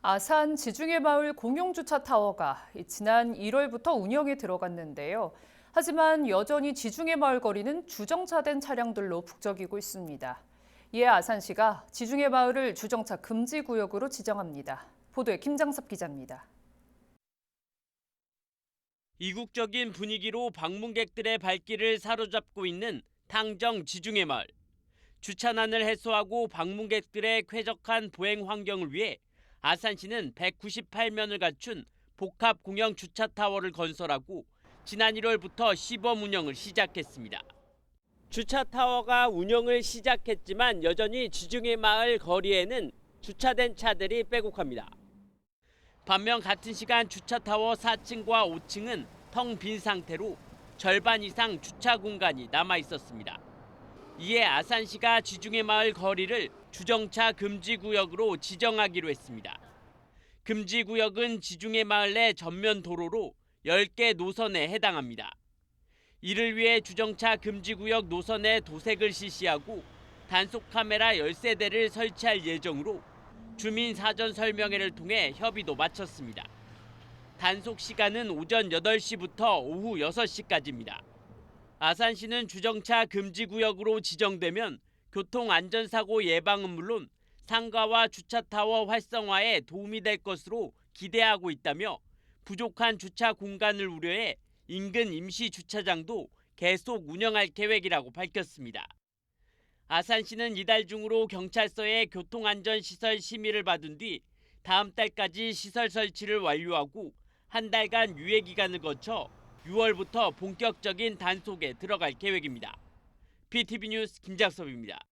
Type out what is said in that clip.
아산 지중해 마을 공용 주차 타워가 지난 1월부터 운영에 들어갔는데요. 하지만 여전히 지중해 마을 거리는 주정차된 차량들로 북적이고 있습니다. 이에 아산시가 지중해 마을을 주정차 금지 구역으로 지정합니다. 보도에 김장섭 기자입니다. 이국적인 분위기로 방문객들의 발길을 사로잡고 있는 탕정 지중해 마을. 주차난을 해소하고 방문객들의 쾌적한 보행 환경을 위해 아산시는 198면을 갖춘 복합 공영 주차 타워를 건설하고 지난 1월부터 시범 운영을 시작했습니다. 주차 타워가 운영을 시작했지만 여전히 지중해 마을 거리에는 주차된 차들이 빼곡합니다. 반면 같은 시간 주차 타워 4층과 5층은 텅 빈 상태로 절반 이상 주차 공간이 남아 있었습니다. 이에 아산시가 지중해 마을 거리를 주정차 금지 구역으로 지정하기로 했습니다. 금지 구역은 지중해 마을 내 전면 도로로 10개 노선에 해당합니다. 이를 위해 주정차 금지 구역 노선에 도색을 실시하고 단속 카메라 13대를 설치할 예정으로 주민 사전 설명회를 통해 협의도 마쳤습니다. 단속 시간은 오전 8시부터 오후 6시까지입니다. 아산시는 주정차 금지 구역으로 지정되면 교통 안전사고 예방은 물론 상가와 주차타워 활성화에 도움이 될 것으로 기대하고 있다며 부족한 주차 공간을 우려해 인근 임시 주차장도 계속 운영할 계획이라고 밝혔습니다. 아산시는 이달 중으로 경찰서에 교통안전시설 심의를 받은 뒤 다음 달까지 시설 설치를 완료하고 한 달간 유예 기간을 거쳐 6월부터 본격적인 단속에 들어갈 계획입니다. PTV 뉴스 김작섭입니다.